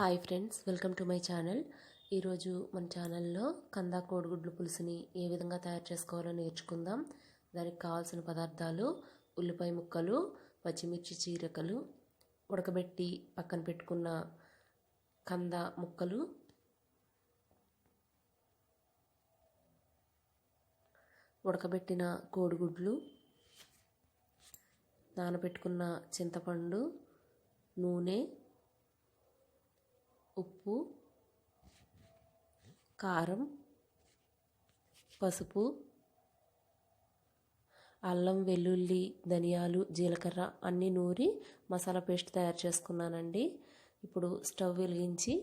Hi friends welcome to my channel. ఈరోజు మన ఛానల్లో కంద కోడిగుడ్లు పులుసుని ఏ విధంగా తయారు చేసుకోవాలో నేర్చుకుందాం. దానికి కావాల్సిన పదార్థాలు ఉల్లిపాయ ముక్కలు పచ్చిమిర్చి చీరకలు ఉడకబెట్టి పక్కన పెట్టుకున్న కంద ముక్కలు ఉడకబెట్టిన కోడిగుడ్లు నానబెట్టుకున్న చింతపండు నూనె ఉప్పు కారం పసుపు అల్లం వెల్లుల్లి ధనియాలు జీలకర్ర అన్నీ నూరి మసాలా పేస్ట్ తయారు చేసుకున్నానండి. ఇప్పుడు స్టవ్ వెలిగించి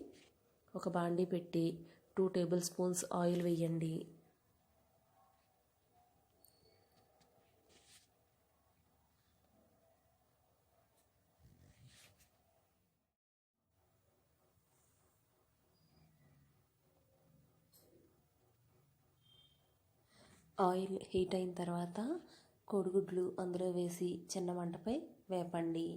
ఒక బాండీ పెట్టి టూ టేబుల్ స్పూన్స్ ఆయిల్ వేయండి. ఆయిల్ హీట్ అయిన తర్వాత కోడిగుడ్లు అందులో వేసి చిన్న మంటపై వేపండి.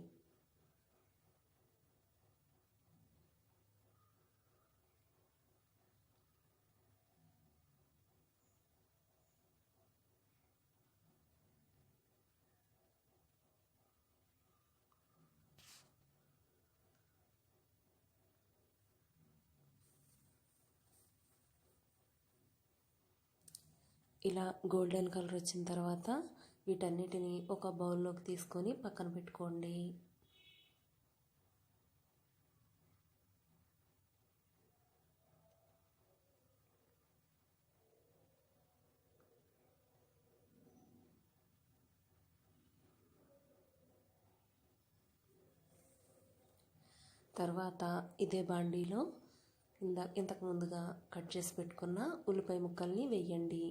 ఇలా గోల్డెన్ కలర్ వచ్చిన తర్వాత వీటన్నిటిని ఒక బౌల్లోకి తీసుకొని పక్కన పెట్టుకోండి. తర్వాత ఇదే బాండీలో ఇందా ఇంతకు ముందుగా కట్ చేసి పెట్టుకున్న ఉల్లిపాయ ముక్కల్ని వేయండి.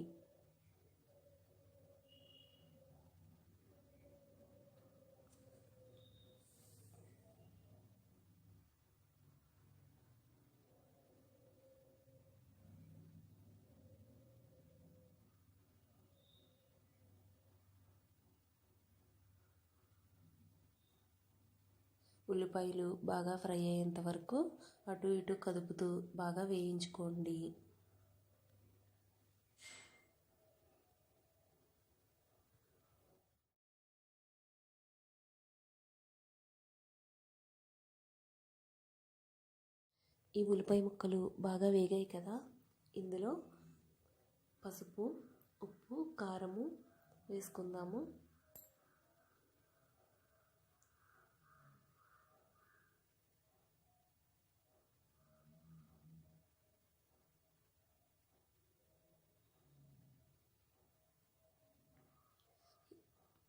ఉల్లిపాయలు బాగా ఫ్రై అయ్యేంత వరకు అటు ఇటు కదుపుతూ బాగా వేయించుకోండి. ఈ ఉల్లిపాయ ముక్కలు బాగా వేగాయి కదా. ఇందులో పసుపు ఉప్పు కారము వేసుకుందాము.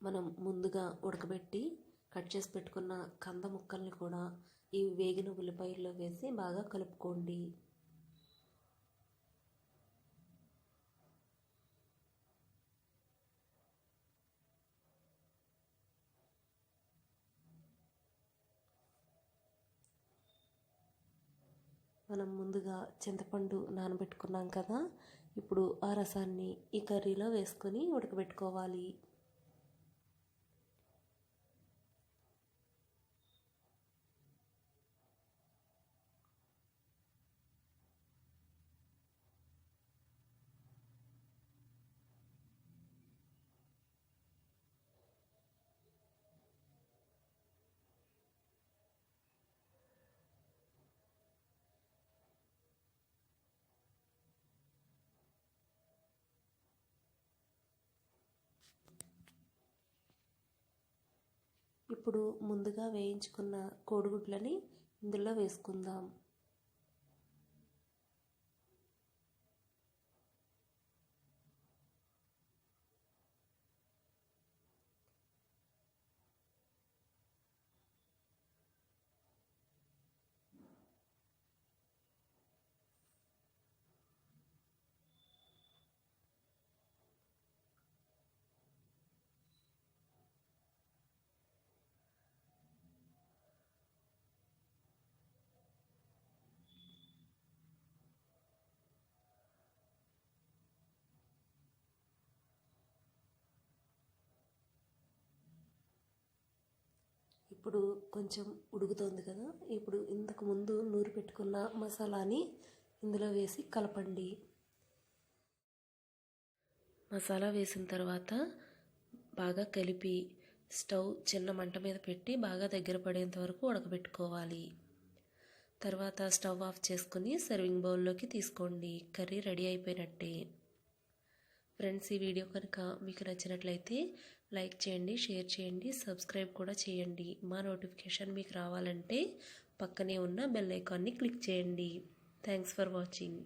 మనం ముందుగా ఉడకబెట్టి కట్ చేసి పెట్టుకున్న కంద ముక్కల్ని కూడా ఈ వేగిన ఉల్లిపాయల్లో వేసి బాగా కలుపుకోండి. మనం ముందుగా చింతపండు నానబెట్టుకున్నాం కదా ఇప్పుడు ఆ రసాన్ని ఈ కర్రీలో వేసుకొని ఉడకబెట్టుకోవాలి. ఇప్పుడు ముందుగా వేయించుకున్న కోడిగుడ్లని ఇందులో వేసుకుందాం. ఇప్పుడు కొంచెం ఉడుకుతోంది కదా. ఇప్పుడు ఇంతకు ముందు నూరు పెట్టుకున్న మసాలాని ఇందులో వేసి కలపండి. మసాలా వేసిన తర్వాత బాగా కలిపి స్టవ్ చిన్న మంట మీద పెట్టి బాగా దగ్గర పడేంత వరకు ఉడకబెట్టుకోవాలి. తర్వాత స్టవ్ ఆఫ్ చేసుకుని సర్వింగ్ బౌల్లోకి తీసుకోండి. కర్రీ రెడీ అయిపోయినట్టే. ఫ్రెండ్స్ ఈ వీడియో కనుక మీకు నచ్చినట్లయితే లైక్ చేయండి షేర్ చేయండి సబ్స్క్రైబ్ కూడా చేయండి. మా నోటిఫికేషన్ మీకు రావాలంటే పక్కనే ఉన్న బెల్ ఐకాన్ని క్లిక్ చేయండి. Thanks for watching.